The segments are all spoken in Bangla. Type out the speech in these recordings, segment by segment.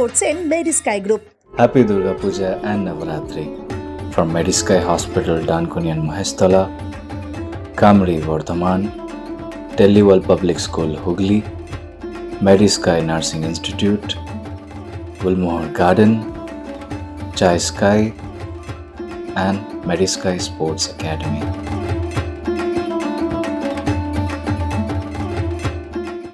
করছেন Medisky group Happy Durga Puja and Navaratri from Medisky Hospital, Dankuni and Mahestala, Kamri, Vardhaman, Telliwal Public School, Hugli, Medisky Nursing Institute, Gulmohar Garden, Chai Sky, and Medisky Sports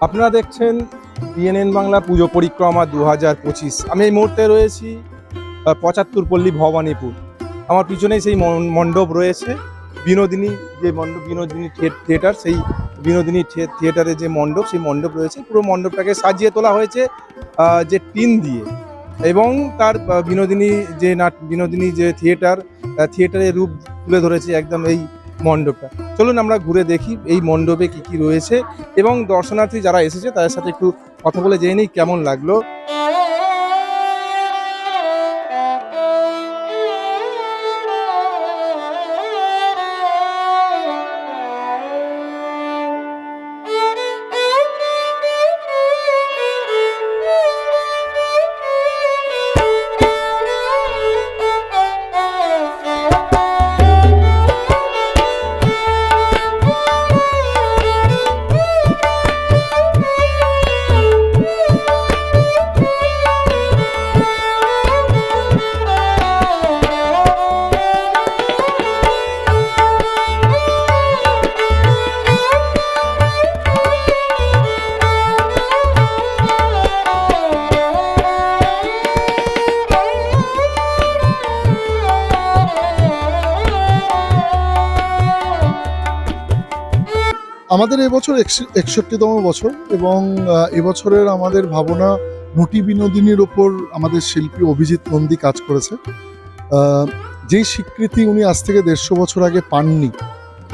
আপনারা দেখছেন বিএনএন বাংলা পুজো পরিক্রমা দু হাজার পঁচিশ। আমি এই মুহূর্তে রয়েছি পঁচাত্তর পল্লী ভবানীপুর। আমার পিছনেই সেই মণ্ডপ রয়েছে। বিনোদিনী যে মণ্ডপ, বিনোদিনী থিয়ে- থিয়েটার, সেই বিনোদিনী থিয়ে- থিয়েটারে যে মণ্ডপ, সেই মণ্ডপ রয়েছে। পুরো মণ্ডপটাকে সাজিয়ে তোলা হয়েছে যে টিন দিয়ে। এবং তার বিনোদিনী যে নাট বিনোদিনী যে থিয়েটার থিয়েটারের রূপ তুলে ধরেছে একদম এই মণ্ডপটা। চলুন আমরা ঘুরে দেখি এই মণ্ডপে কি কি রয়েছে এবং দর্শনার্থী যারা এসেছে তাদের সাথে একটু কথা বলে জেনে নিই কেমন লাগল। আমাদের এবছর একষট্টিতম বছর এবং এবছরের আমাদের ভাবনা নটি বিনোদিনীর ওপর আমাদের শিল্পী অভিজিৎ নন্দী কাজ করেছে। যেই স্বীকৃতি উনি আজ থেকে দেড়শো বছর আগে পাননি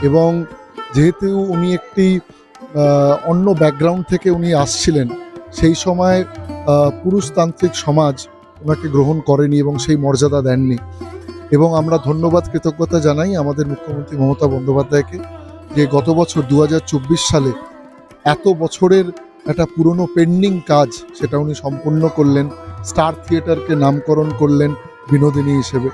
এবং যেহেতু উনি একটি অন্য ব্যাকগ্রাউন্ড থেকে উনি আসছিলেন, সেই সময় পুরুষতান্ত্রিক সমাজ ওনাকে গ্রহণ করেনি এবং সেই মর্যাদা দেননি। এবং আমরা ধন্যবাদ, কৃতজ্ঞতা জানাই আমাদের মুখ্যমন্ত্রী মমতা বন্দ্যোপাধ্যায়কে। যে গত বছর দু হাজার চব্বিশ সালে এত বছরের একটা পুরনো পেন্ডিং কাজ সেটা উনি সম্পূর্ণ করলেন। স্টার থিয়েটারকে নামকরণ করলেন বিনোদিনী হিসেবে।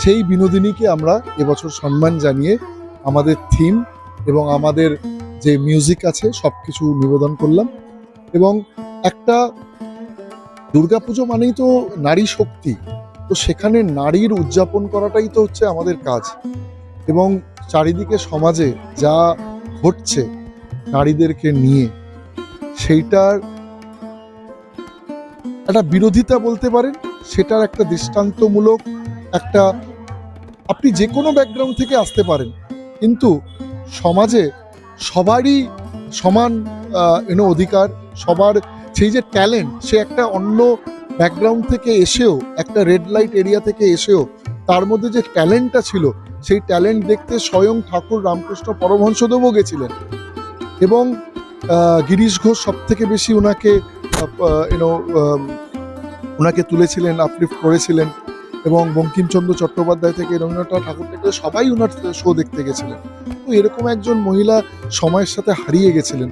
সেই বিনোদিনীকে আমরা এবছর সম্মান জানিয়ে আমাদের থিম এবং আমাদের যে মিউজিক আছে সব কিছু নিবেদন করলাম। এবং একটা দুর্গাপুজো মানেই তো নারী শক্তি। তো সেখানে নারীর উদযাপন করাটাই তো হচ্ছে আমাদের কাজ। এবং চারিদিকে সমাজে যা ঘটছে নারীদেরকে নিয়ে, সেইটার একটা বিরোধিতা বলতে পারেন, সেটার একটা দৃষ্টান্তমূলক একটা, আপনি যে কোনো ব্যাকগ্রাউন্ড থেকে আসতে পারেন, কিন্তু সমাজে সবারই সমান এনো অধিকার, সবার সেই যে ট্যালেন্ট সে একটা অন্য ব্যাকগ্রাউন্ড থেকে এসেও, একটা রেড লাইট এরিয়া থেকে এসেও তার মধ্যে যে ট্যালেন্টটা ছিল, সেই ট্যালেন্ট দেখতে স্বয়ং ঠাকুর রামকৃষ্ণ পরমহংসদেবও গেছিলেন। এবং গিরিশ ঘোষ সব থেকে বেশি ওনাকে ইউনো ওনাকে তুলেছিলেন আপলিফ্ট করেছিলেন। এবং বঙ্কিমচন্দ্র চট্টোপাধ্যায় থেকে, রবীন্দ্রনাথ ঠাকুর থেকে সবাই ওনার শো দেখতে গেছিলেন। তো এরকম একজন মহিলা সময়ের সাথে হারিয়ে গেছিলেন।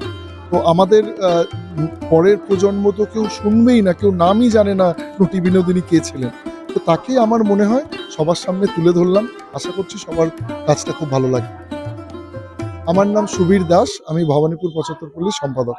তো আমাদের পরের প্রজন্ম তো কেউ শুনবেই না, কেউ নামই জানে না নটি বিনোদিনী কে ছিলেন। তো তাকে আমার মনে হয় সবার সামনে তুলে ধরলাম। আশা করছি সবার কাজটা খুব ভালো লাগে আমার নাম সুবীর দাস, আমি ভবানীপুর পঁচাত্তর পল্লীর সম্পাদক।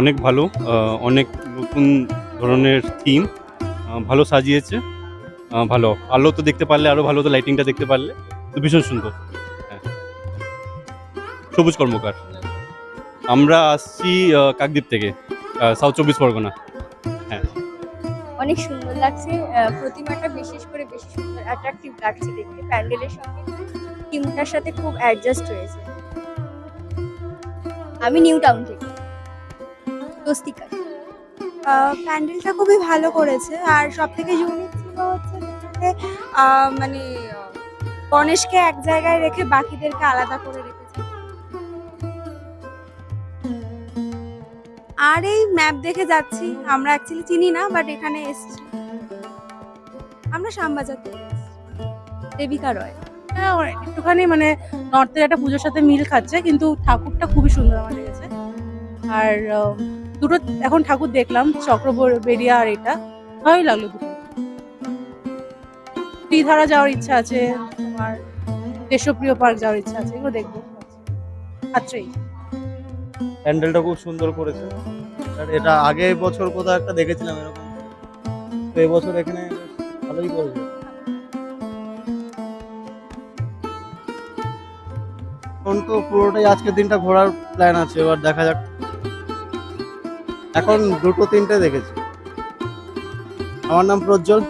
অনেক ভালো অনেক নতুন ধরনের থিম ভালো সাজিয়েছে ভালো। আলো তো দেখতে পারলে আরও ভালো তো লাইটিংটা দেখতে পারলে, তো ভীষণ সুন্দর। হ্যাঁ। সবুজ কর্মকার। আমরা আসছি কাকদ্বীপ থেকে সাউথ চব্বিশ পরগনা। অনেক সুন্দর লাগছে প্রতিমাটা বিশেষ করে বেশি সুন্দর অ্যাট্রাকটিভ লাগছে দেখতে। প্যান্ডেলের সঙ্গে সাথে খুব অ্যাডজাস্ট হয়েছে। আমি নিউ টাউন থেকে। স্বস্তিকা প্যান্ডেলটা খুবই ভালো করেছে। আর সব থেকে ইউনিক ছিল হচ্ছে আহ, মানে গণেশকে এক জায়গায় রেখে বাকিদেরকে আলাদা করে রেখেছে। আর এই ম্যাপ দেখে যাচ্ছি। আমরা অ্যাকচুয়ালি চিনি না বাট এখানে এসেছি। আমরা শ্যামবাজার থেকে। দেবিকা রয়। হ্যাঁ একটুখানি মানে নর্থের একটা পুজোর সাথে মিল খাচ্ছে কিন্তু ঠাকুরটা খুবই সুন্দর আমার লেগেছে। আর দুটো এখন ঠাকুর দেখলাম চক্রবেরিয়া আর এটা। ভালোই লাগল দুটো। ত্রিধারা যাওয়ার ইচ্ছা আছে, তোমার দেশপ্রিয় পার্ক যাওয়ার ইচ্ছা আছে, এগুলো দেখব। আচ্ছাই প্যান্ডেলটা খুব সুন্দর করেছে। আর এটা আগে বছর কোথাও একটা দেখেছিলাম এরকম। তো এবছর এখানে ভালোই করেছে। এখন তো পুরোটাই আজকের দিনটা ঘোরার প্ল্যান আছে, এবার দেখা যাক। এখন দুটো তিনটে দেখেছি। আমার নাম প্রজ্জ্বল,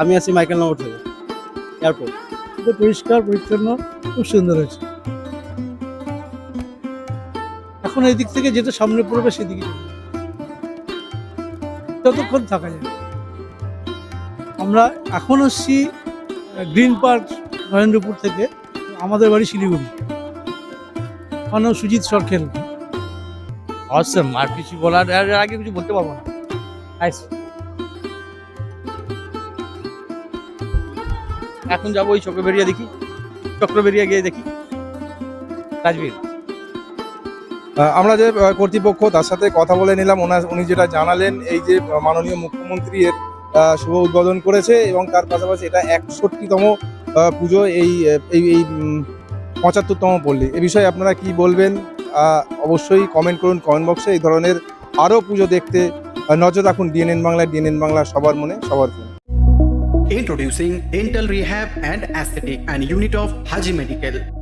আমি আছি মাইকেল নগর থেকে। এয়ারপোর্ট পরিষ্কার, পরিচ্ছন্ন, খুব সুন্দর হয়েছে। এখন এই দিক থেকে যেটা সামনে পড়বে সেদিকে। যতক্ষণ থাকা যায় আমরা এখন আসছি গ্রিন পার্ক, নরেন্দ্রপুর থেকে। আমাদের বাড়ি শিলিগুড়ি। আমার নাম সুজিত সরখেল। অসম আর কিছু বলার আগে কিছু বলতে পারব না। এখন যাব ওই চক্রবেরিয়া দেখি। চক্রবেরিয়া গিয়ে দেখি। রাজবীর। আমরা যে কর্তৃপক্ষ তার সাথে কথা বলে নিলাম। ওনার, উনি যেটা জানালেন, এই যে, মাননীয় মুখ্যমন্ত্রী এর শুভ উদ্বোধন করেছে এবং তার পাশাপাশি এটা একষট্টিতম পুজো এই এই পঁচাত্তরতম পল্লী। এ বিষয়ে আপনারা কি বলবেন? অবশ্যই কমেন্ট করুন কমেন্ট বক্সে এই ধরনের আরও পুজো দেখতে নজর রাখুন ডিএনএন বাংলা ডিএনএন বাংলা সবার মনে, সবার ফোনে Introducing Dental Rehab and Aesthetic and Unit of Haji Medical.